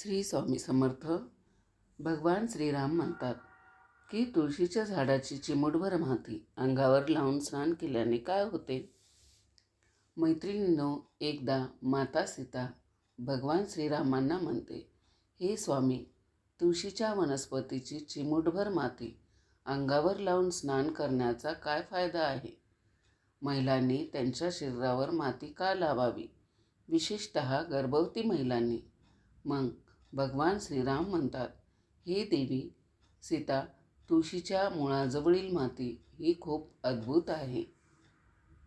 श्री स्वामी समर्थ भगवान श्रीराम म्हणतात की तुळशीच्या झाडाची चिमुटभर माती अंगावर लावून स्नान केल्याने काय होते? मैत्रिणींनो एकदा माता सीता भगवान श्रीरामांना म्हणते हे स्वामी तुळशीच्या वनस्पतीची चिमुटभर माती अंगावर लावून स्नान करण्याचा काय फायदा आहे? महिलांनी त्यांच्या शरीरावर माती का लावावी? विशेषत गर्भवती महिलांनी. मग भगवान श्रीराम म्हणतात हे देवी सीता तुळशीच्या मुळाजवळील माती ही खूप अद्भुत आहे.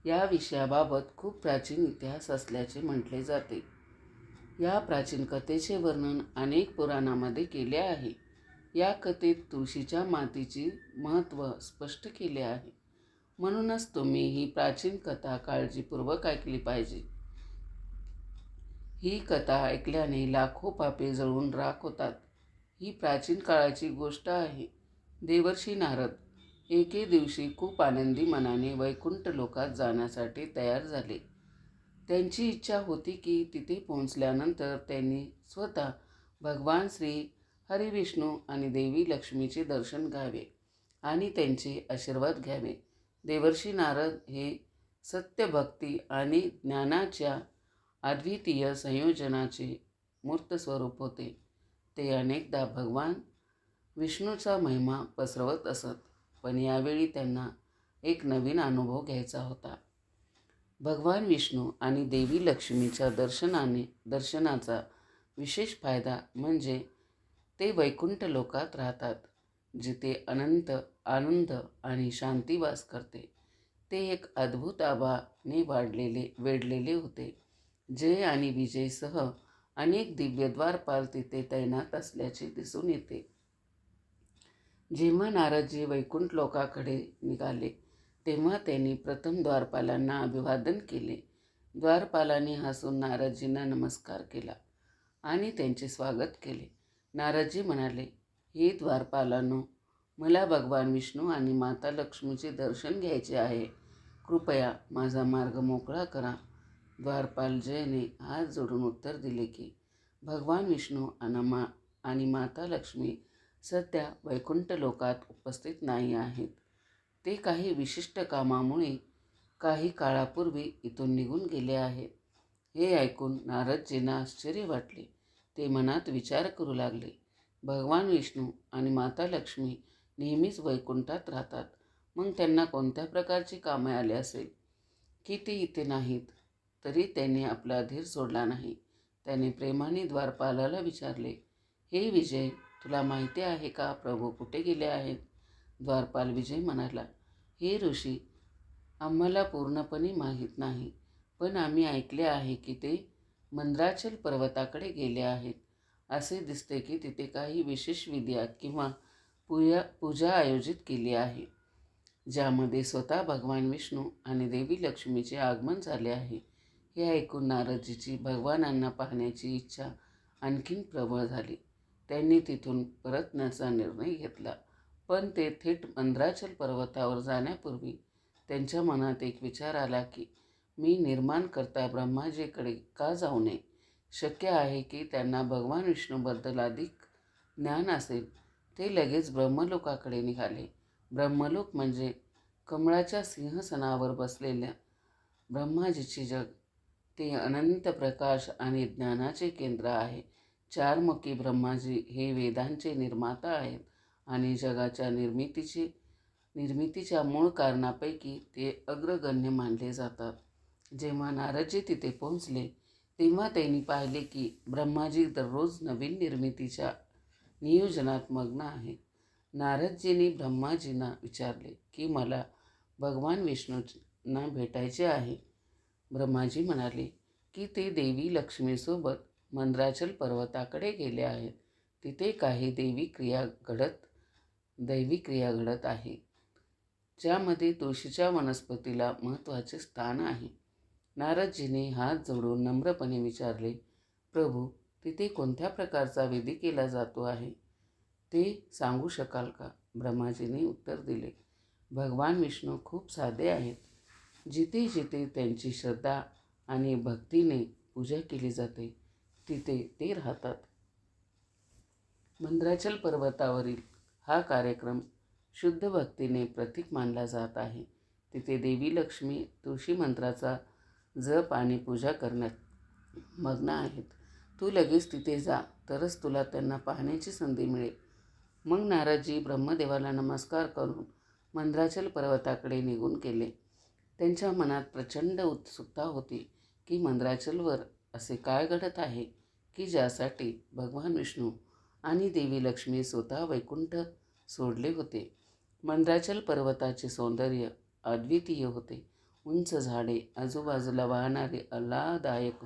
या विषयाबाबत खूप प्राचीन इतिहास असल्याचे म्हटले जाते. या प्राचीन कथेचे वर्णन अनेक पुराणामध्ये केले आहे. या कथेत तुळशीच्या मातीची महत्त्व स्पष्ट केले आहे. म्हणूनच तुम्ही ही प्राचीन कथा काळजीपूर्वक ऐकली पाहिजे. ही कथा ऐकल्याने लाखो पापे जळून राख होतात. ही प्राचीन काळाची गोष्ट आहे. देवर्षी नारद एके दिवशी खूप आनंदी मनाने वैकुंठ लोकात जाण्यासाठी तयार झाले. त्यांची इच्छा होती की तिथे पोहोचल्यानंतर त्यांनी स्वतः भगवान श्री हरिविष्णू आणि देवी लक्ष्मीचे दर्शन घ्यावे आणि त्यांचे आशीर्वाद घ्यावे. देवर्षी नारद हे सत्यभक्ती आणि ज्ञानाच्या अद्वितीय संयोजनाचे मूर्त स्वरूप होते. ते अनेकदा भगवान विष्णूचा महिमा पसरवत असत पण यावेळी त्यांना एक नवीन अनुभव घ्यायचा होता. भगवान विष्णू आणि देवी लक्ष्मीच्या दर्शनाने दर्शनाचा विशेष फायदा म्हणजे ते वैकुंठ लोकात राहतात जिथे अनंत आनंद आणि शांती वास करते. ते एक अद्भुत आभाने वाढलेले वेढलेले होते. जय आणि विजयसह अनेक दिव्य द्वारपाल तिथे तैनात असल्याचे दिसून येते. जेव्हा नारदजी वैकुंठ लोकाकडे निघाले तेव्हा त्यांनी प्रथम द्वारपालांना अभिवादन केले. द्वारपालांनी हसून नारदजींना नमस्कार केला आणि त्यांचे स्वागत केले. नारदजी म्हणाले हे द्वारपालांनो मला भगवान विष्णू आणि माता लक्ष्मीचे दर्शन घ्यायचे आहे. कृपया माझा मार्ग मोकळा करा. द्वारपाल जयने हात जोडून उत्तर दिले की भगवान विष्णू आणि आणि माता लक्ष्मी सध्या वैकुंठ लोकात उपस्थित नाही आहेत. ते काही विशिष्ट कामामुळे काही काळापूर्वी इथून निघून गेले आहेत. हे ऐकून नारदजींना आश्चर्य वाटले. ते मनात विचार करू लागले भगवान विष्णू आणि माता लक्ष्मी नेहमीच वैकुंठात राहतात. मग त्यांना कोणत्या प्रकारची कामे आले असेल? की ते इथे नाहीत? तरी त्यांनी आपला धीर सोडला नाही. त्याने प्रेमाने द्वारपालाला विचारले हे विजय तुला माहिती आहे का प्रभू कुठे गेले आहेत? द्वारपाल विजय म्हणाला हे ऋषी आम्हाला पूर्णपणे माहीत नाही पण आम्ही ऐकले आहे की ते मंद्राचल पर्वताकडे गेले आहेत. असे दिसते की तिथे काही विशेष विद्या किंवा पूजा पूजा आयोजित केली आहे ज्यामध्ये स्वतः भगवान विष्णू आणि देवी लक्ष्मीचे आगमन झाले आहे. हे ऐकून नारदजीची भगवानांना पाहण्याची इच्छा आणखीन प्रबळ झाली. त्यांनी तिथून परतण्याचा निर्णय घेतला. पण ते थेट मंद्राचल पर्वतावर जाण्यापूर्वी त्यांच्या मनात एक विचार आला की मी निर्माण करता ब्रह्माजीकडे का जाऊ नये? शक्य आहे की त्यांना भगवान विष्णूबद्दल अधिक ज्ञान असेल. ते लगेच ब्रह्मलोकाकडे निघाले. ब्रह्मलोक म्हणजे कमळाच्या सिंहसनावर बसलेल्या ब्रह्माजीची जग. ते अनंत प्रकाश आणि ज्ञानाचे केंद्र आहे. चारमुखी ब्रह्माजी हे वेदांचे निर्माता आहेत आणि जगाच्या निर्मितीचे निर्मितीच्या मूळ कारणापैकी ते अग्रगण्य मानले जातात. जेव्हा नारदजी तिथे पोहोचले तेव्हा त्यांनी पाहिले की ब्रह्माजी दररोज नवीन निर्मितीच्या नियोजनात मग्न आहे. नारदजींनी ब्रह्माजींना विचारले की मला भगवान विष्णूंना भेटायचे आहे. ब्रह्माजी म्हणाले की ते देवी लक्ष्मीसोबत मंद्राचल पर्वताकडे गेले आहेत. तिथे काही देवी क्रिया घडत दैवी क्रिया घडत आहे ज्यामध्ये तुळशीच्या वनस्पतीला महत्त्वाचे स्थान आहे. नारदजीने हात जोडून नम्रपणे विचारले प्रभू तिथे कोणत्या प्रकारचा विधी केला जातो आहे? ते सांगू शकाल का? ब्रह्माजीने उत्तर दिले भगवान विष्णू खूप साधे आहेत. जिथे जिथे त्यांची श्रद्धा आणि भक्तीने पूजा केली जाते तिथे ते राहतात. मंद्राचल पर्वतावरील हा कार्यक्रम शुद्ध भक्तीने प्रतीक मानला जात आहे. तिथे देवी लक्ष्मी तुळशी मंत्राचा जप आणि पूजा करण्यात मग्न आहेत. तू लगेच तिथे जा तरच तुला त्यांना पाहण्याची संधी मिळेल. मग नाराजी ब्रह्मदेवाला नमस्कार करून मंद्राचल पर्वताकडे निघून गेले. त्यांच्या मनात प्रचंड उत्सुकता होती. की मंद्राचलवर असे काय घडत आहे की ज्यासाठी भगवान विष्णू आणि देवी लक्ष्मी स्वतः वैकुंठ सोडले होते. मंद्राचल पर्वताचे सौंदर्य अद्वितीय होते. उंच झाडे आजूबाजूला वाहणारी आल्हादायक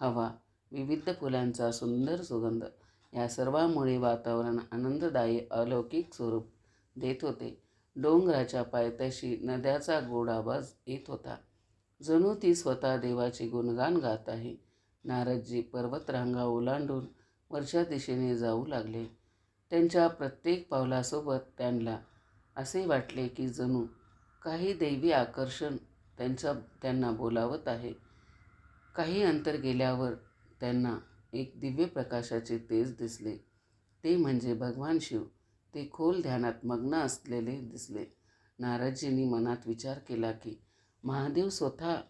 हवा विविध फुलांचा सुंदर सुगंध या सर्वामुळे वातावरण आनंददायी अलौकिक स्वरूप देत होते. डोंगराच्या पायथ्याशी नद्याचा गोड आवाज येत होता. जणू ती स्वतः देवाचे गुणगान गात आहे. नारदजी पर्वतरांगा ओलांडून वरच्या दिशेने जाऊ लागले. त्यांच्या प्रत्येक पावलासोबत त्यांना असे वाटले की जणू काही दैवी आकर्षण त्यांच्या त्यांना बोलावत आहे. काही अंतर गेल्यावर त्यांना एक दिव्य प्रकाशाचे तेज दिसले. ते म्हणजे भगवान शिव. ते खोल ध्यानात मग्न असलेले दिसले. नारदजींनी मनात विचार केला की महादेव स्वतः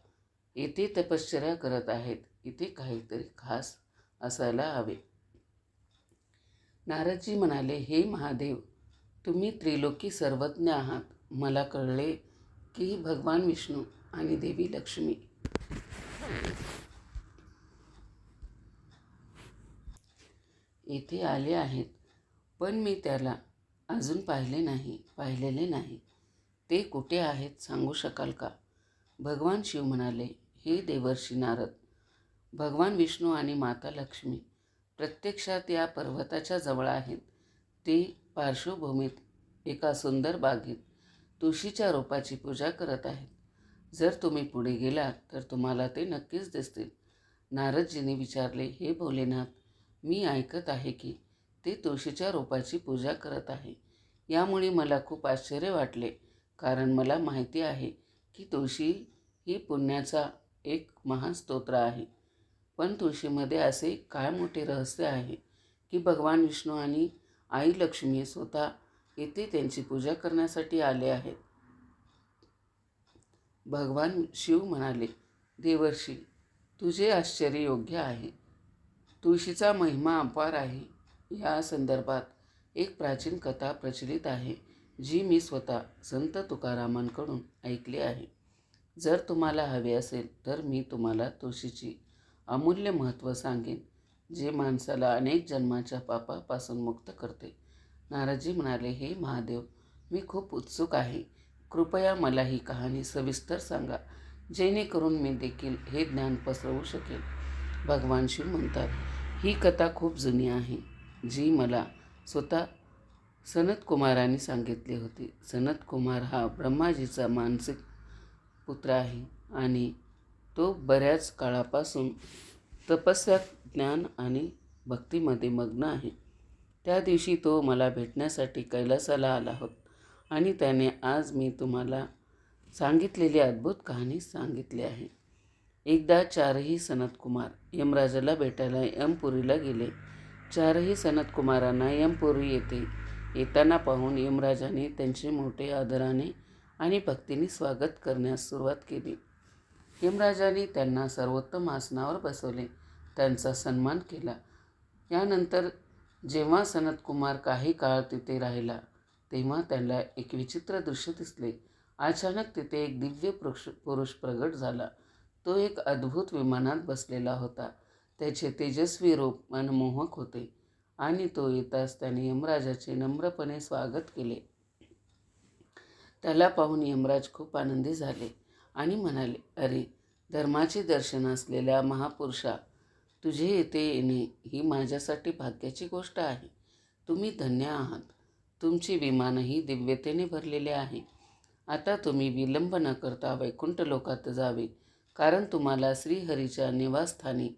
येथे तपश्चर्या करत आहेत. इथे काहीतरी खास असायला हवे. नारदजी म्हणाले हे महादेव तुम्ही त्रिलोकी सर्वज्ञ आहात. मला कळले की भगवान विष्णू आणि देवी लक्ष्मी. येथे आले आहेत. पण मी त्याला अजून पाहिले नाही पाहिलेले नाही. ते कुठे आहेत सांगू शकाल का? भगवान शिव म्हणाले हे देवर्षी नारद भगवान विष्णू आणि माता लक्ष्मी प्रत्यक्षात या पर्वताच्या जवळ आहेत. ते पार्श्वभूमीत एका सुंदर बागेत तुळशीच्या रोपाची पूजा करत आहेत. जर तुम्ही पुढे गेलात तर तुम्हाला ते नक्कीच दिसतील. नारदजीने विचारले हे भोलेनाथ मी ऐकत आहे की ते तुळशीच्या रोपाची पूजा करत आहे. यामुळे मला खूप आश्चर्य वाटले कारण मला माहिती आहे की तुळशी ही पुण्याचा एक महान स्तोत्र आहे. पण तुळशीमध्ये असे काय मोठे रहस्य आहे की भगवान विष्णू आणि आई लक्ष्मी स्वतः येथे त्यांची पूजा करण्यासाठी आले आहेत? भगवान शिव म्हणाले देवर्षी तुझे आश्चर्य योग्य आहे. तुळशीचा महिमा अपार आहे. या संदर्भात एक प्राचीन कथा प्रचलित आहे. जी मी स्वतः संत तुकारामांकडून ऐकली आहे. जर तुम्हाला हवे असेल तर मी तुम्हाला तुळशीची अमूल्य महत्त्व सांगेन जे माणसाला अनेक जन्माच्या पापापासून मुक्त करते. नाराजी म्हणाले हे महादेव मी खूप उत्सुक आहे. कृपया मला ही कहाणी सविस्तर सांगा जेणेकरून मी देखील हे ज्ञान पसरवू शकेल भगवान शिव म्हणतात ही कथा खूप जुनी आहे जी मला स्वतः सनत सांगितले होते. होती सनत कुमार हा ब्रह्माजीचा मानसिक पुत्र आहे आणि तो बऱ्याच काळापासून तपस्या ज्ञान आणि भक्तीमध्ये मग्न आहे. त्या दिवशी तो मला भेटण्यासाठी कैलासाला आला होता आणि त्याने आज मी तुम्हाला सांगितलेली अद्भुत कहाणी सांगितली आहे. एकदा चारही सनतकुमार यमराजाला भेटायला यमपुरीला गेले. चारही सनतकुमारांना यमपुरी येथे येताना पाहून यमराजाने त्यांचे मोठे आदराने आणि भक्तीने स्वागत करण्यास सुरुवात केली. यमराजाने त्यांना सर्वोत्तम आसनावर बसवले. त्यांचा सन्मान केला. यानंतर जेव्हा सनतकुमार काही काळ तिथे राहिला तेव्हा त्यांना एक विचित्र दृश्य दिसले. अचानक तिथे एक दिव्य पुरुष पुरुष प्रगट झाला. तो एक अद्भुत विमानात बसलेला होता. त्याचे तेजस्वी रूप मनमोहक होते. आणि तो येताच त्याने यमराजाचे नम्रपणे स्वागत केले. त्याला पाहून यमराज खूप आनंदी झाले आणि म्हणाले अरे धर्माचे दर्शन असलेल्या महापुरुषा तुझे येथे येणे ही माझ्यासाठी भाग्याची गोष्ट आहे. तुम्ही धन्य आहात. तुमची विमानही दिव्यतेने भरलेले आहे. आता तुम्ही विलंब न करता वैकुंठ लोकात जावे कारण तुम्हाला श्रीहरीच्या निवासस्थानी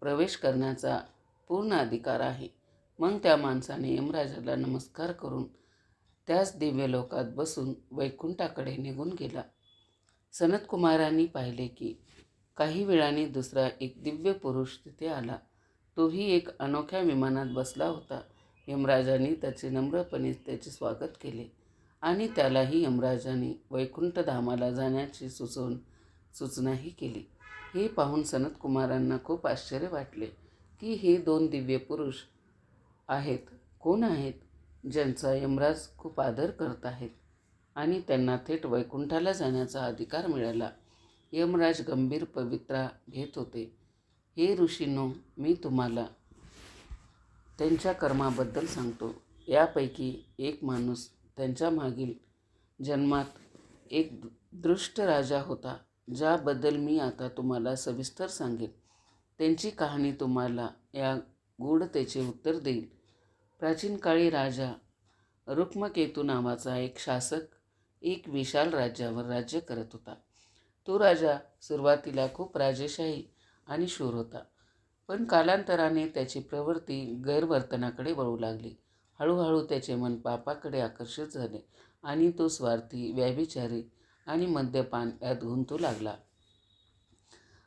प्रवेश करण्याचा पूर्ण अधिकार आहे. मग त्या माणसाने यमराजाला नमस्कार करून त्याच दिव्यलोकात बसून वैकुंठाकडे निघून गेला. सनतकुमारांनी पाहिले की काही वेळाने दुसरा एक दिव्य पुरुष तिथे आला. तोही एक अनोख्या विमानात बसला होता. यमराजाने त्याचे नम्रपणे त्याचे स्वागत केले आणि त्यालाही यमराजाने वैकुंठधामाला जाण्याची सुचवून सूचनाही केली. हे पाहून सनतकुमारांना खूप आश्चर्य वाटले की हे दोन दिव्य पुरुष आहेत. कोण आहेत? ज्यांचा यमराज खूप आदर करत आहेत. आणि त्यांना थेट वैकुंठाला जाण्याचा अधिकार मिळाला. यमराज गंभीर पवित्रा घेत होते. हे ऋषीनो मी तुम्हाला त्यांच्या कर्माबद्दल सांगतो. यापैकी एक माणूस त्यांच्या मागील जन्मात एक दृष्ट राजा होता ज्याबद्दल मी आता तुम्हाला सविस्तर सांगेन. त्यांची कहाणी तुम्हाला या गूढतेचे उत्तर देईल. प्राचीन काळी राजा रुक्मकेतू नावाचा एक शासक एक विशाल राज्यावर राज्य करत होता. तो राजा सुरुवातीला खूप राजेशाही आणि शूर होता. पण कालांतराने त्याची प्रवृत्ती गैरवर्तनाकडे वळू लागली. हळूहळू त्याचे मन पापाकडे आकर्षित झाले आणि तो स्वार्थी व्याभिचारी आणि मद्यपान यात गुंतू लागला.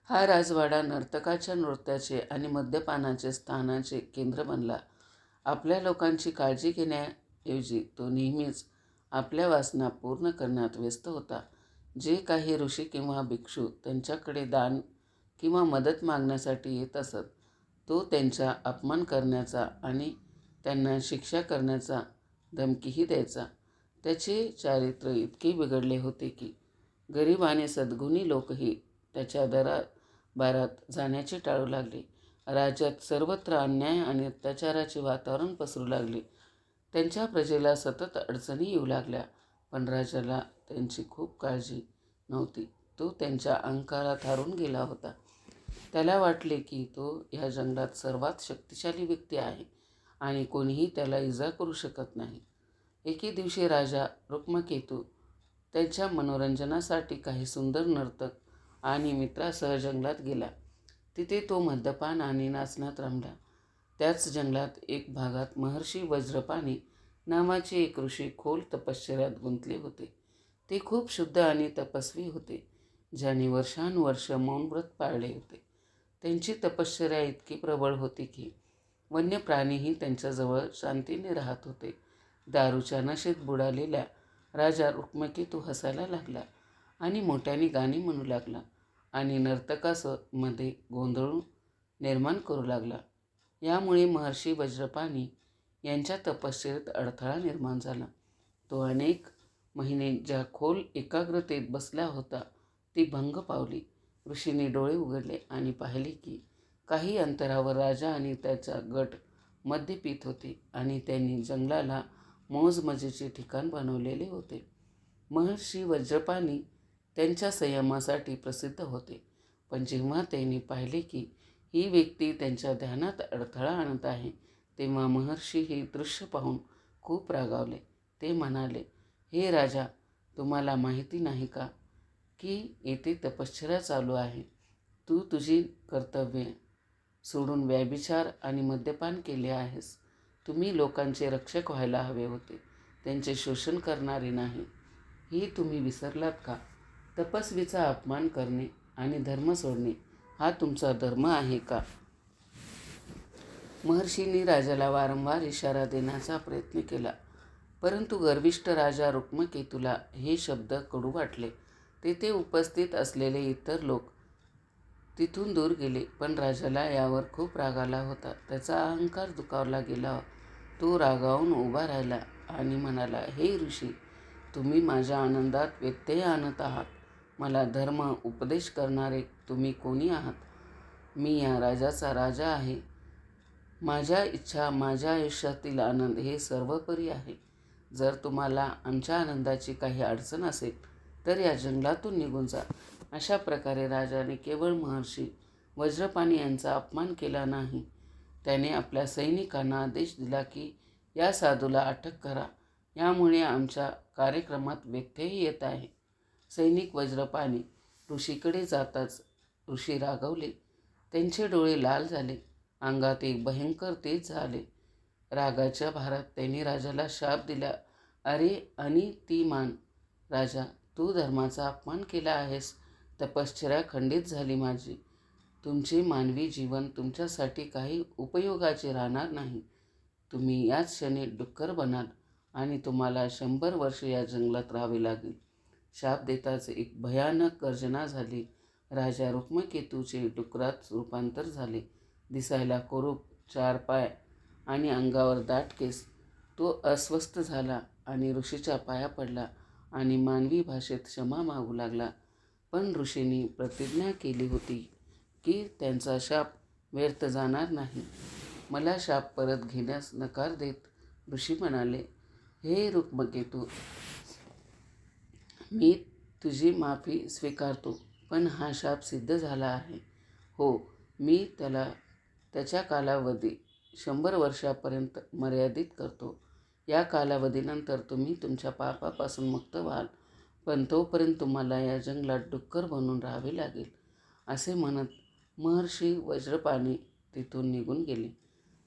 हा राजवाडा नर्तकाच्या नृत्याचे आणि मद्यपानाचे स्थानाचे केंद्र बनला. आपल्या लोकांची काळजी घेण्याऐवजी तो नेहमीच आपल्या वासना पूर्ण करण्यात व्यस्त होता. जे काही ऋषी किंवा भिक्षू त्यांच्याकडे दान किंवा मदत मागण्यासाठी येत असत तो त्यांचा अपमान करण्याचा आणि त्यांना शिक्षा करण्याचा धमकीही द्यायचा. त्याचे चारित्र्य इतके बिघडले होते की गरीब आणि सद्गुणी लोकही त्याच्या दराबारात जाण्याचे टाळू लागले. राज्यात सर्वत्र अन्याय आणि अत्याचाराचे वातावरण पसरू लागले. त्यांच्या प्रजेला सतत अडचणी येऊ लागल्या पण राजाला त्यांची खूप काळजी नव्हती. तो त्यांच्या अंकारात हारून गेला होता. त्याला वाटले की तो ह्या जंगलात सर्वात शक्तिशाली व्यक्ती आहे आणि कोणीही त्याला इजा करू शकत नाही. एके दिवशी राजा रुक्मकेतू त्यांच्या मनोरंजनासाठी काही सुंदर नर्तक आणि मित्रासह जंगलात गेला. तिथे तो मद्यपान आणि नाचण्यात रमला. त्याच जंगलात एक भागात महर्षी वज्रपाणी नावाचे एक ऋषी खोल तपश्चर्यात गुंतले होते. ते खूप शुद्ध आणि तपस्वी होते ज्याने वर्षानुवर्ष मौन व्रत पाळले होते. त्यांची तपश्चर्या इतकी प्रबळ होती की वन्य प्राणीही त्यांच्याजवळ शांतीने राहत होते. दारूच्या नशेत बुडालेल्या राजा रुक्मकेतू हसायला लागला आणि मोठ्याने गाणी म्हणू लागला. आणि नर्तकासमध्ये गोंधळ निर्माण करू लागला. यामुळे महर्षी वज्रपाणी यांच्या तपश्चर्येत अडथळा निर्माण झाला. तो अनेक महिने ज्या खोल एकाग्रतेत बसला होता ती भंग पावली. ऋषीने डोळे उघडले आणि पाहिले की काही अंतरावर राजा आणि त्याचा गट मद्य पीत होते आणि त्यांनी जंगलाला मौजमजेचे ठिकाण बनवलेले होते. महर्षी वज्रपाणी त्यांच्या संयमासाठी प्रसिद्ध होते. पण जेव्हा त्यांनी पाहिले की ही व्यक्ती त्यांच्या ध्यानात अडथळा आणत आहे तेव्हा महर्षी हे दृश्य पाहून खूप रागावले. ते म्हणाले हे राजा तुम्हाला माहिती नाही का की येथे तपश्चर्या चालू आहे? तू तुझी कर्तव्ये सोडून व्याभिचार आणि मद्यपान केले आहेस. तुम्ही लोकांचे रक्षक व्हायला हवे होते. त्यांचे शोषण करणारे नाही. ही तुम्ही विसरलात का? तपस्वीचा अपमान करणे आणि धर्म सोडणे हा तुमचा धर्म आहे का? महर्षींनी राजाला वारंवार इशारा देण्याचा प्रयत्न केला परंतु गर्विष्ठ राजा रुक्मकेतूला हे शब्द कडू वाटले. तेथे उपस्थित असलेले इतर लोक तिथून दूर गेले पण राजाला यावर खूप राग आला होता. त्याचा अहंकार दुखावला गेला. तो रागावून उभा राहिला आणि म्हणाला हे ऋषी तुम्ही माझ्या आनंदात व्यत्यय आणत आहात. मला धर्म उपदेश करणारे तुम्ही कोणी आहात? मी या राजाचा राजा आहे. माझ्या इच्छा माझ्या आयुष्यातील आनंद हे सर्वपरी आहे. जर तुम्हाला आमच्या आनंदाची काही अडचण असेल तर या जंगलातून निघून जा. अशा प्रकारे राजाने केवळ महर्षी वज्रपाणी यांचा अपमान केला नाही. त्याने आपल्या सैनिकांना आदेश दिला की या साधूला अटक करा. यामुळे आमच्या कार्यक्रमात व्यत्ययही येत आहे. सैनिक वज्रपाणी ऋषीकडे जाताच ऋषी रागवले. त्यांचे डोळे लाल झाले. अंगात एक भयंकर तेज झाले. रागाच्या भारात त्यांनी राजाला शाप दिला. अरे आणि ती मान राजा तू धर्माचा अपमान केला आहेस. तपश्चर्या खंडित झाली माझी. तुमचे मानवी जीवन तुमच्यासाठी काही उपयोगाचे राहणार नाही. तुम्ही याच क्षणी डुक्कर बनाल आणि तुम्हाला शंभर वर्ष या जंगलात राहावे लागेल. शाप देताच एक भयानक गर्जना झाली. राजा रुक्मकेतूचे डुकरात रूपांतर झाले. दिसायला कोरूप चार पाय आणि अंगावर दाट केस. तो अस्वस्थ झाला आणि ऋषीच्या पाया पडला आणि मानवी भाषेत क्षमा मागू लागला. पण ऋषींनी प्रतिज्ञा केली होती की त्यांचा शाप व्यर्थ जाणार नाही. मला शाप परत घेण्यास नकार देत ऋषी म्हणाले हे रुक्मकेतू मी तुझी माफी स्वीकारतो पण हा शाप सिद्ध झाला आहे. हो मी त्याला त्याच्या कालावधी शंभर वर्षापर्यंत मर्यादित करतो. या कालावधीनंतर तुम्ही तुमच्या पापापासून मुक्त व्हाल पण तोपर्यंत तुम्हाला या जंगलात डुक्कर बनून राहावे लागेल असे म्हणत महर्षी वज्रपाणी तिथून निघून गेले.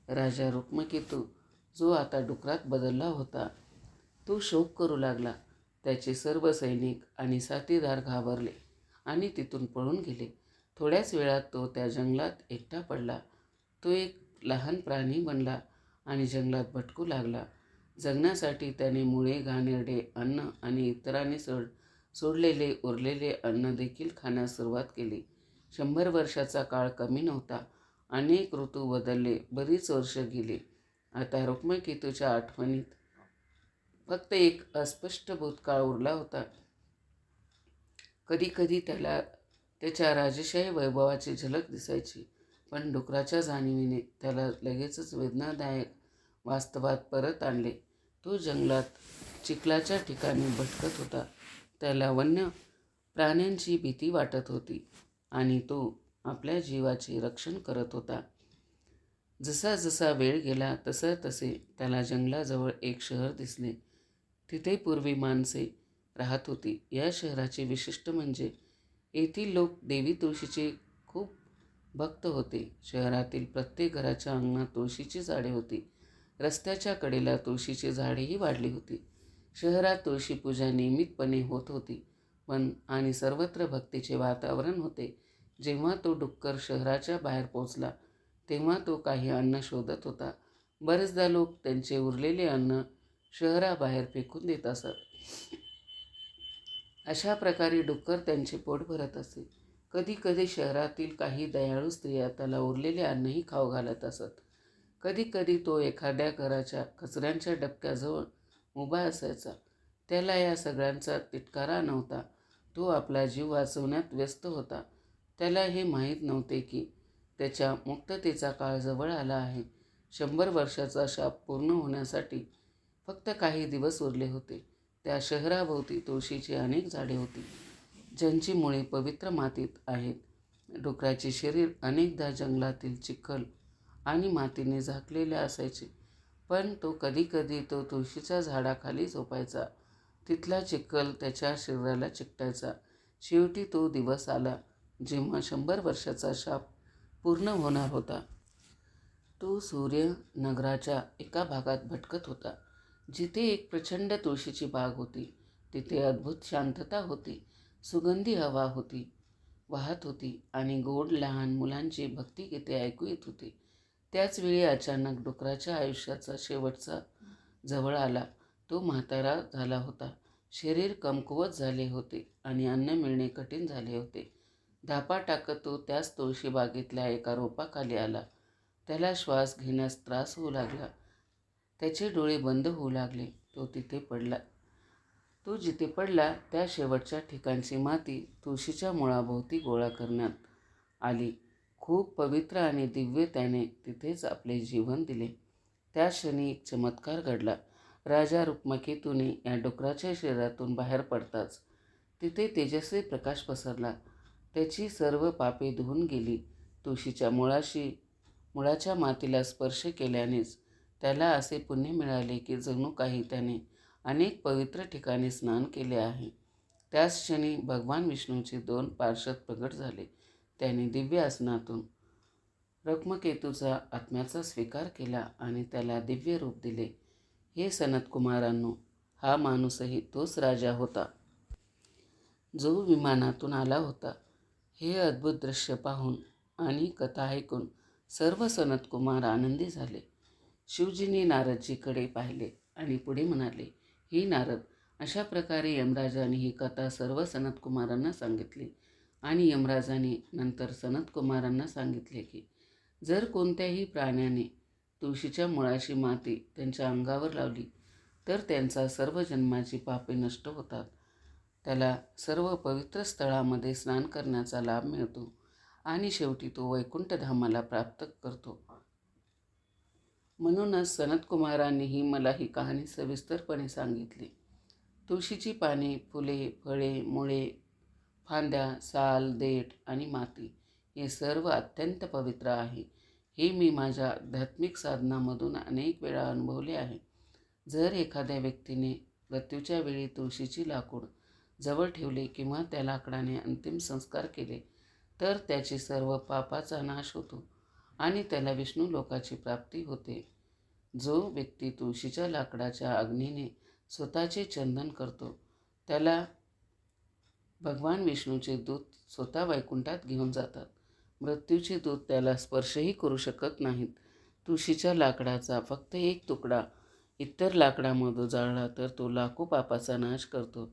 राजा रुक्मकेतू जो आता डुकरात बदलला होता तो शोक करू लागला. त्याचे सर्व सैनिक आणि साथीदार घाबरले आणि तिथून पळून गेले. थोड्याच वेळात तो त्या जंगलात एकटा पडला. तो एक लहान प्राणी बनला आणि जंगलात भटकू लागला. जगण्यासाठी त्याने मुळे घाणेरडे अन्न आणि इतरांनी सोड सोडलेले उरलेले अन्न देखील खाण्यास सुरुवात केली. शंभर वर्षाचा काळ कमी नव्हता. अनेक ऋतू बदलले. बरीच वर्ष गेली. आता रुक्मकेतूच्या आठवणीत फक्त एक अस्पष्ट भूतकाळ उरला होता. कधीकधी त्याला त्याच्या राजशाही वैभवाची झलक दिसायची पण डुकराच्या जाणीवीने त्याला लगेचच वेदनादायक वास्तवात परत आणले. तो जंगलात चिखलाच्या ठिकाणी भटकत होता. त्याला वन्य प्राण्यांची भीती वाटत होती आणि तो आपल्या जीवाचे रक्षण करत होता. जसा जसा वेळ गेला तसा तसे त्याला जंगलाजवळ एक शहर दिसले. तिथे पूर्वी माणसे राहत होती. या शहराचे विशिष्ट म्हणजे येथील लोक देवी तुळशीचे खूप भक्त होते. शहरातील प्रत्येक घराच्या अंगणात तुळशीची झाडे होती. रस्त्याच्या कडेला तुळशीची झाडेही वाढली होती. शहरात तुळशी पूजा नियमितपणे होत होती. पण आणि सर्वत्र भक्तीचे वातावरण होते. जेव्हा तो डुक्कर शहराच्या बाहेर पोचला तेव्हा तो काही अन्न शोधत होता. बरेचदा लोक त्यांचे उरलेले अन्न शहराबाहेर फेकून देत असत. अशा प्रकारे डुक्कर त्यांचे पोट भरत असे. कधी कधी शहरातील काही दयाळू स्त्रिया त्याला उरलेले अन्नही खाऊ घालत असत. कधी कधी तो एखाद्या घराच्या कचऱ्यांच्या डबक्याजवळ उभा असायचा. त्याला या सगळ्यांचा तिटकारा नव्हता. तो आपला जीव वाचवण्यात व्यस्त होता. त्याला हे माहीत नव्हते की त्याच्या मुक्ततेचा काळ जवळ आला आहे. शंभर वर्षाचा शाप पूर्ण होण्यासाठी फक्त काही दिवस उरले होते. त्या शहराभोवती तुळशीची अनेक झाडे होती ज्यांची मुळे पवित्र मातीत आहेत. डुकराचे शरीर अनेकदा जंगलातील चिखल आणि मातीने झाकलेले असायचे पण तो कधीकधी तो तुळशीच्या झाडाखाली झोपायचा. तिथला चिखल त्याच्या शरीराला चिकटायचा. शेवटी तो दिवस आला जेव्हा शंभर वर्षाचा शाप पूर्ण होणार होता. तो सूर्य नगराच्या एका भागात भटकत होता. जिथे एक प्रचंड तुळशीची बाग होती तिथे अद्भुत शांतता होती सुगंधी हवा होती वाहत होती आणि गोड लहान मुलांची भक्तिगीते ऐकू येत होती. त्याचवेळी अचानक डुकराच्या आयुष्याचा शेवटचा जवळ आला. तो म्हातारा झाला होता. शरीर कमकुवत झाले होते आणि अन्न मिळणे कठीण झाले होते. धापा टाकत तो त्याच तुळशी बागेतल्या एका रोपाखाली आला. त्याला श्वास घेण्यास त्रास होऊ लागला. त्याचे डोळे बंद होऊ लागले. तो तिथे पडला. तो जिथे पडला त्या शेवटच्या ठिकाणची माती तुळशीच्या मुळाभोवती गोळा करण्यात आली. खूप पवित्र आणि दिव्य त्याने तिथेच आपले जीवन दिले. त्या क्षणी एक चमत्कार घडला. राजा रुक्मकेतूने या डुकराच्या शरीरातून बाहेर पडताच तिथे तेजस्वी प्रकाश पसरला. त्याची सर्व पापे धुवून गेली. तुळशीच्या मुळाशी मुळाच्या मातीला स्पर्श केल्यानेच त्याला असे पुण्य मिळाले की जणू काही त्याने अनेक पवित्र ठिकाणी स्नान केले आहे. त्याच क्षणी भगवान विष्णूचे दोन पार्षद प्रगट झाले. त्याने दिव्य आसनातून रक्मकेतूचा आत्म्याचा स्वीकार केला आणि त्याला दिव्य रूप दिले. हे सनतकुमारांनो हा माणूसही तोच राजा होता जो विमानातून आला होता. हे अद्भुत दृश्य पाहून आणि कथा ऐकून सर्व सनतकुमार आनंदी झाले. शिवजींनी नारदजीकडे पाहिले आणि पुढे म्हणाले ही नारद अशा प्रकारे यमराजाने ही कथा सर्व सनतकुमारांना सांगितली आणि यमराजाने नंतर सनतकुमारांना सांगितले की जर कोणत्याही प्राण्याने तुळशीच्या मुळाशी माती त्यांच्या अंगावर लावली तर त्यांचा सर्व जन्माची पापे नष्ट होतात. त्याला सर्व पवित्र स्थळामध्ये स्नान करण्याचा लाभ मिळतो आणि शेवटी तो वैकुंठधामाला प्राप्त करतो. म्हणूनच सनतकुमारांनीही मला ही कहाणी सविस्तरपणे सांगितली. तुळशीची पाने फुले फळे मुळे फांद्या साल देठ आणि माती हे सर्व अत्यंत पवित्र आहे. हे मी माझ्या आध्यात्मिक साधनामधून अनेक वेळा अनुभवले आहे. जर एखाद्या व्यक्तीने मृत्यूच्या वेळी तुळशीची लाकूड जवळ ठेवले किंवा त्या लाकडाने अंतिम संस्कार केले तर त्याची सर्व पापाचा नाश होतो. आणि त्याला विष्णू लोकाची प्राप्ती होते. जो व्यक्ती तुळशीच्या लाकडाच्या अग्नीने स्वतःचे चंदन करतो त्याला भगवान विष्णूचे दूत स्वतः वैकुंठात घेऊन जातात. मृत्यूचे दूत त्याला स्पर्शही करू शकत नाहीत. तुळशीच्या लाकडाचा फक्त एक तुकडा इतर लाकडामधून जाळला तर तो लाखो पापाचा नाश करतो.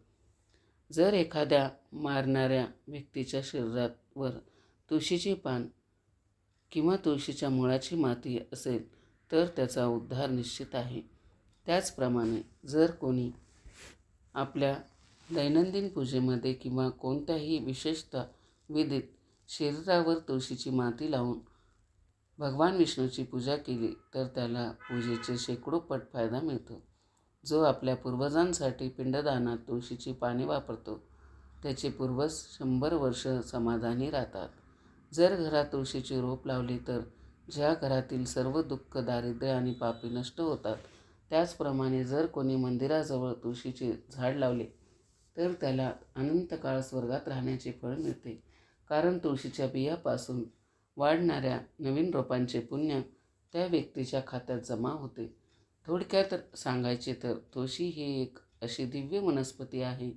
जर एखाद्या मारणाऱ्या व्यक्तीच्या शरीरावर तुळशीचे पान किंवा तुळशीच्या मुळाची माती असेल तर त्याचा उद्धार निश्चित आहे. त्याचप्रमाणे जर कोणी आपल्या दैनंदिन पूजेमध्ये किंवा कोणत्याही विशेषतः विधीत शरीरावर तुळशीची माती लावून भगवान विष्णूची पूजा केली तर त्याला पूजेचे शेकडो पट फायदा मिळतो. जो आपल्या पूर्वजांसाठी पिंडदानात तुळशीची पाने वापरतो त्याचे पूर्वज शंभर वर्ष समाधानी राहतात. जर घरात तुळशीचे रोप लावले तर ज्या घरातील सर्व दुःख दारिद्र्य आणि पापी नष्ट होतात. त्याचप्रमाणे जर कोणी मंदिराजवळ तुळशीचे झाड लावले तर त्याला अनंत काळ स्वर्गात राहण्याचे फळ मिळते. कारण तुळशीच्या बियापासून वाढणाऱ्या नवीन रोपांचे पुण्य त्या व्यक्तीच्या खात्यात जमा होते. थोडक्यात सांगायचे तर तुळशी ही एक अशी दिव्य वनस्पती आहे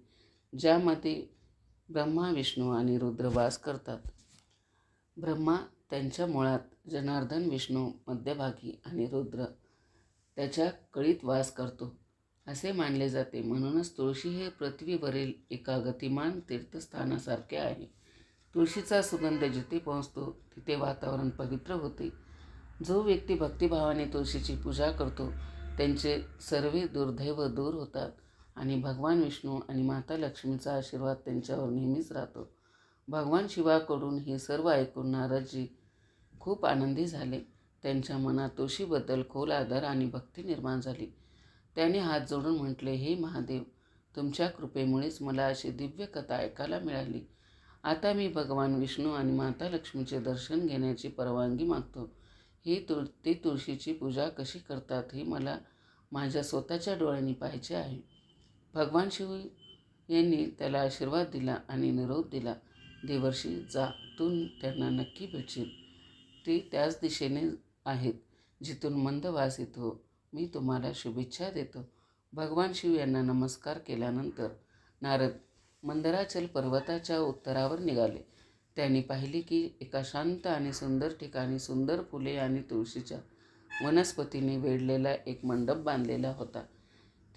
ज्यामध्ये ब्रह्मा विष्णू आणि रुद्र वास करतात. ब्रह्मा त्यांच्या मुळात जनार्दन विष्णू मध्यभागी आणि रुद्र त्याच्या कळीत वास करतो असे मानले जाते. म्हणूनच तुळशी हे पृथ्वीवरील एका गतिमान तीर्थस्थानासारखे आहे. तुळशीचा सुगंध जिथे पोहोचतो तिथे वातावरण पवित्र होते. जो व्यक्ती भक्तिभावाने तुळशीची पूजा करतो त्यांचे सर्व दुर्दैव दूर होतात आणि भगवान विष्णू आणि माता लक्ष्मीचा आशीर्वाद त्यांच्यावर नेहमीच राहतो. भगवान शिवाकडून हे सर्व ऐकून नारदजी खूप आनंदी झाले. त्यांच्या मनात तुळशीबद्दल खोल आदर आणि भक्ती निर्माण झाली. त्याने हात जोडून म्हटले हे महादेव तुमच्या कृपेमुळेच मला अशी दिव्य कथा ऐकायला मिळाली. आता मी भगवान विष्णू आणि माता लक्ष्मीचे दर्शन घेण्याची परवानगी मागतो. ही तुळ ते तुळशीची पूजा कशी करतात हे मला माझ्या स्वतःच्या डोळ्यांनी पाहायचे आहे. भगवान शिव यांनी त्याला आशीर्वाद दिला आणि निरोप दिला. देवर्षी जा तू त्यांना नक्की भेटशील. ती त्याच दिशेने आहेत जिथून मंद वास येतो. मी तुम्हाला शुभेच्छा देतो. भगवान शिव यांना नमस्कार केल्यानंतर नारद मंदराचल पर्वताच्या उत्तरावर निघाले. त्यांनी पाहिले की एका शांत आणि सुंदर ठिकाणी सुंदर फुले आणि तुळशीच्या वनस्पतीने वेढलेला एक मंडप बांधलेला होता.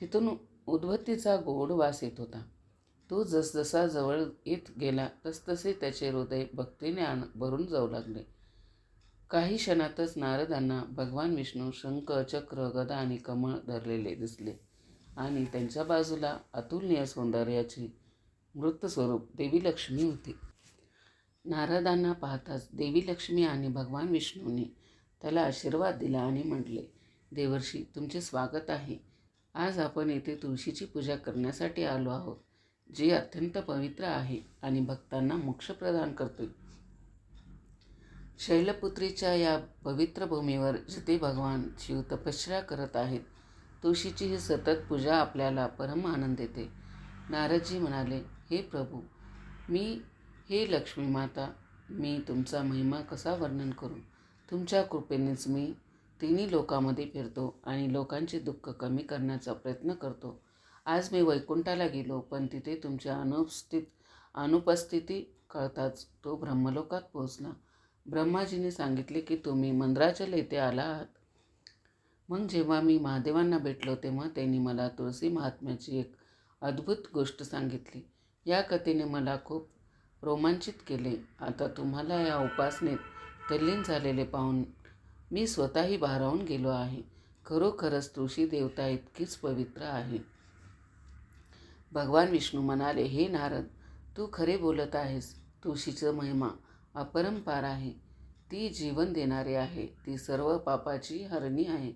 तिथून उद्भत्तीचा गोड वास येत होता. तो जसजसा जवळ येत गेला तसतसे त्याचे हृदय भक्तीने आण भरून जाऊ लागले. काही क्षणातच नारदांना भगवान विष्णू शंख चक्र गदा आणि कमळ धरलेले दिसले आणि त्यांच्या बाजूला अतुलनीय सौंदर्याची मृतस्वरूप देवी लक्ष्मी होती. नारदांना पाहताच देवी लक्ष्मी आणि भगवान विष्णूने त्याला आशीर्वाद दिला आणि म्हटले देवर्षी तुमचे स्वागत आहे. आज आपण येथे तुळशीची पूजा करण्यासाठी आलो आहोत. जी अत्यंत पवित्र आहे आणि भक्तांना मोक्ष प्रदान करते शैलपुत्रीच्या या पवित्र भूमीवर जिथे भगवान शिव तपश्चर्या करत आहेत तुळशीची ही सतत पूजा आपल्याला परम आनंद देते. नारदजी म्हणाले हे प्रभू मी हे लक्ष्मी माता मी तुमचा महिमा कसा वर्णन करू? तुमच्या कृपेनेच मी तिन्ही लोकांमध्ये फिरतो आणि लोकांचे दुःख कमी करण्याचा प्रयत्न करतो. आज मी वैकुंठाला गेलो पण तिथे तुमच्या अनुपस्थित अनुपस्थिती कळताच तो ब्रह्मलोकात पोहोचला. ब्रह्माजीने सांगितले की तुम्ही मंद्राचल येथे आला आहात. मग जेव्हा मी महादेवांना भेटलो तेव्हा त्यांनी मला तुळशी महात्म्याची एक अद्भुत गोष्ट सांगितली. या कथेने मला खूप रोमांचित केले. आता तुम्हाला या उपासनेत तल्लीन झालेले पाहून मी स्वतःही भारावून गेलो आहे. खरोखरच तुळशी देवता इतकीच पवित्र आहे. भगवान विष्णू म्हणाले हे नारद तू खरे बोलत आहेस. तुळशीचं महिमा अपरंपार आहे. ती जीवन देणारी आहे. ती सर्व पापाची हरणी आहे.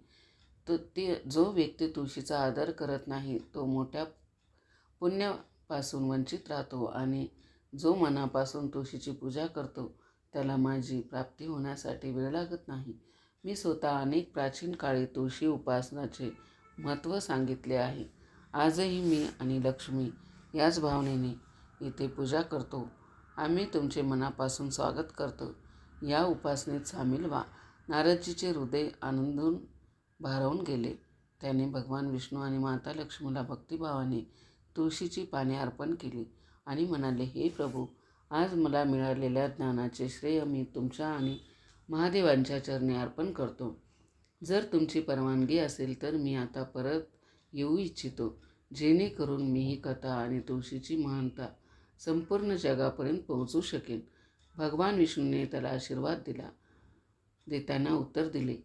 तो ती जो व्यक्ती तुळशीचा आदर करत नाही तो मोठ्या पुण्यापासून वंचित राहतो आणि जो मनापासून तुळशीची पूजा करतो त्याला माझी प्राप्ती होण्यासाठी वेळ लागत नाही. मी स्वतः अनेक प्राचीन काळी तुळशी उपासनाचे महत्त्व सांगितले आहे. आजही मी आणि लक्ष्मी याच भावनेने इथे पूजा करतो. आम्ही तुमचे मनापासून स्वागत करतो. या उपासनेत सामील व्हा. नारदजीचे हृदय आनंदून भारावून गेले. त्याने भगवान विष्णू आणि माता लक्ष्मीला भक्तिभावाने तुळशीची पाने अर्पण केली आणि म्हणाले हे प्रभू आज मला मिळालेल्या ज्ञानाचे श्रेय मी तुमच्या आणि महादेवांच्या चरणी अर्पण करतो. जर तुमची परवानगी असेल तर मी आता परत येऊ इच्छितो. जेणेकरून मी ही कथा आणि तुळशीची महानता संपूर्ण जगापर्यंत पोहोचू शकेन. भगवान विष्णूने त्याला आशीर्वाद दिला. देताना उत्तर दिले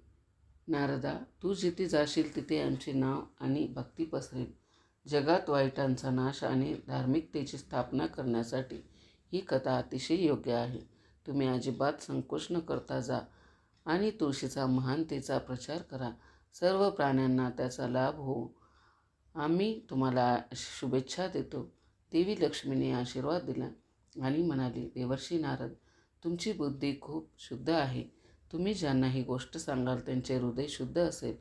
नारदा तू जिथे जाशील तिथे आमचे नाव आणि भक्ती पसरेल. जगात वाईटांचा नाश आणि धार्मिकतेची स्थापना करण्यासाठी ही कथा अतिशय योग्य आहे. तुम्ही अजिबात संकोच न करता जा आणि तुळशीचा महानतेचा प्रचार करा. सर्व प्राण्यांना त्याचा लाभ होऊ. आम्ही तुम्हाला शुभेच्छा देतो. देवी लक्ष्मीने आशीर्वाद दिला आणि म्हणाली देवर्षी नारद तुमची बुद्धी खूप शुद्ध आहे. तुम्ही ज्यांना ही गोष्ट सांगाल त्यांचे हृदय शुद्ध असेल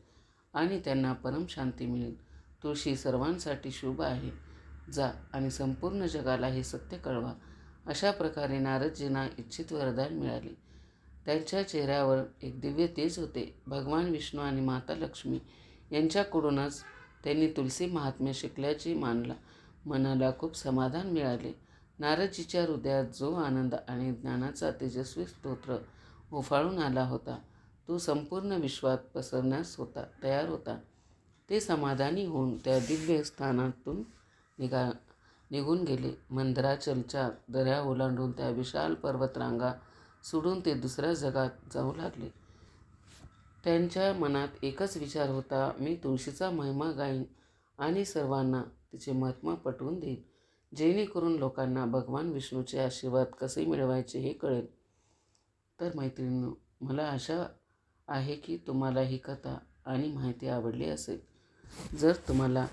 आणि त्यांना परम शांती मिळेल. तुळशी सर्वांसाठी शुभ आहे. जा आणि संपूर्ण जगाला हे सत्य कळवा. अशा प्रकारे नारदजींना इच्छित वरदान मिळाले. त्यांच्या चेहऱ्यावर एक दिव्य तेज होते. भगवान विष्णू आणि माता लक्ष्मी यांच्याकडूनच त्यांनी तुलसी महात्म्य शिकल्याची मानला. मनाला खूप समाधान मिळाले. नारदजीच्या हृदयात जो आनंद आणि ज्ञानाचा तेजस्वी स्तोत्र उफाळून आला होता तो संपूर्ण विश्वात पसरण्यास होता तयार होता. ते समाधानी होऊन त्या दिव्य स्थानातून निघा निघून गेले. मंदराचलच्या दऱ्या ओलांडून त्या विशाल पर्वतरांगा सोडून ते दुसऱ्या जगात जाऊ लागले. त्यांच्या मनात एकच विचार होता मी तुळशीचा महिमा गाईन आणि सर्वांना तिचे महात्मा पटवून देईन. जेणेकरून लोकांना भगवान विष्णूचे आशीर्वाद कसे मिळवायचे हे कळेल. तर मैत्रिणी मला आशा आहे की तुम्हाला ही कथा आणि माहिती आवडली असेल. जर तुम्हाला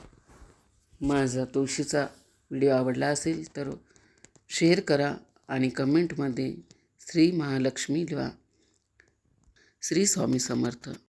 माझा तुळशीचा व्हिडिओ आवडला असेल तर शेअर करा आणि कमेंटमध्ये श्री महालक्ष्मी लिहा. श्री स्वामी समर्थ.